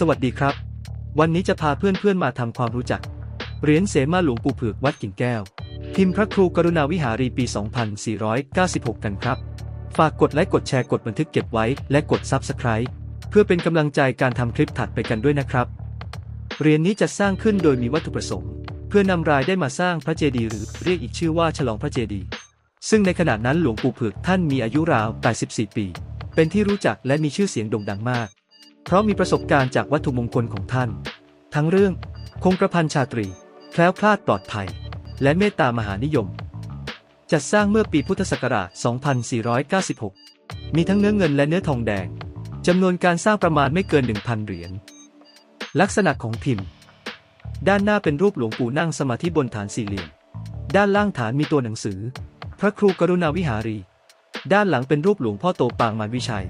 สวัสดีครับ วันนี้จะพาเพื่อนๆมาทำความรู้จัก เหรียญเสมาหลวงปู่เผือกวัดกิ่งแก้ว พิมพ์พระครูกรุณาวิหารีปี 2496 กันครับ ฝากกดไลค์กดแชร์กดบันทึกเก็บไว้และกด Subscribe เพื่อเป็นกำลังใจการทำคลิปถัดไปกันด้วยนะครับ เหรียญนี้จะสร้างขึ้นโดยมีวัตถุประสงค์ เพื่อนำรายได้มาสร้างพระเจดีย์หรือเรียกอีกชื่อว่าฉลองพระเจดีย์ ซึ่งในขณะนั้นหลวงปู่เผือกท่านมีอายุราว 84 ปี เป็นที่รู้จักและมีชื่อเสียงโด่งดังมาก เพราะมีประสบการณ์จากวัตถุมงคลของท่าน ทั้งเรื่อง คงกระพันชาตรี แคล้วคลาดปลอดภัย และเมตตามหานิยม จัดสร้างเมื่อปีพุทธศักราช 2496 มีทั้งเนื้อเงินและเนื้อทองแดงจำนวนการสร้างประมาณไม่เกิน 1,000 เหรียญ ลักษณะของพิมพ์ ด้านหน้าเป็นรูปหลวงปู่นั่งสมาธิบนฐานสี่เหลี่ยม ด้านล่างฐานมีตัวหนังสือ พระครูกรุณาวิหารี ด้านหลังเป็นรูปหลวงพ่อโตปางมารวิชัย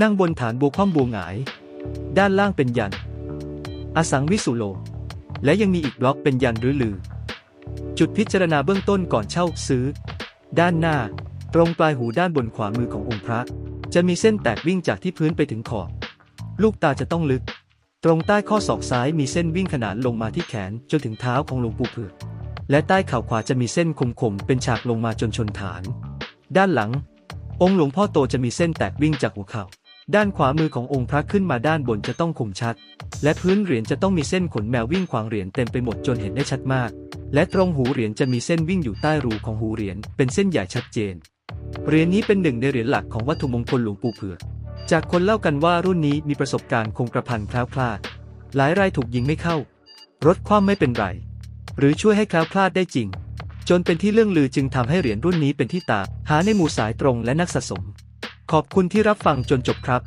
นั่งบนฐานบัวคว่ำบัวหงาย ด้านล่างเป็นยัน อสังวิสุโล และยังมีอีกบล็อกเป็นยันหรือลือ จุดพิจารณาเบื้องต้นก่อนเช่าซื้อ ด้านหน้า ตรงปลายหูด้านบนขวามือขององค์พระ จะมีเส้นแตกวิ่งจากที่พื้นไปถึงขอบ ลูกตาจะต้องลึก ตรงใต้ข้อศอกซ้ายมีเส้นวิ่งขนานลงมาที่แขนจนถึงเท้าของหลวงปู่เผือกและใต้เข่าขวาจะมีเส้นคมๆเป็นฉากลงมาจนชนฐาน ด้านหลัง องค์หลวงพ่อโตจะมีเส้นแตกวิ่งจากหัวเข่า ด้านขวามือขององค์พระขึ้นมาด้านบนจะต้องคมชัด และพื้นเหรียญจะต้องมีเส้นขนแมววิ่งขวางเหรียญเต็มไปหมดจนเห็นได้ชัดมาก และตรงหูเหรียญจะมีเส้นวิ่งอยู่ใต้รูของหูเหรียญเป็นเส้นใหญ่ชัดเจน เหรียญนี้เป็นหนึ่งในเหรียญหลักของวัตถุมงคลหลวงปู่เผือกจากคนเล่ากันว่ารุ่นนี้มีประสบการณ์คงกระพันแคล้วคลาด หลายรายถูกยิงไม่เข้า รถคว่ำไม่เป็นไร หรือช่วยให้แคล้วคลาดได้จริง จนเป็นที่เรื่องลือจึงทำให้เหรียญรุ่นนี้เป็นที่ตาหาในหมู่สายตรงและนักสะสม ขอบคุณที่รับฟังจนจบครับ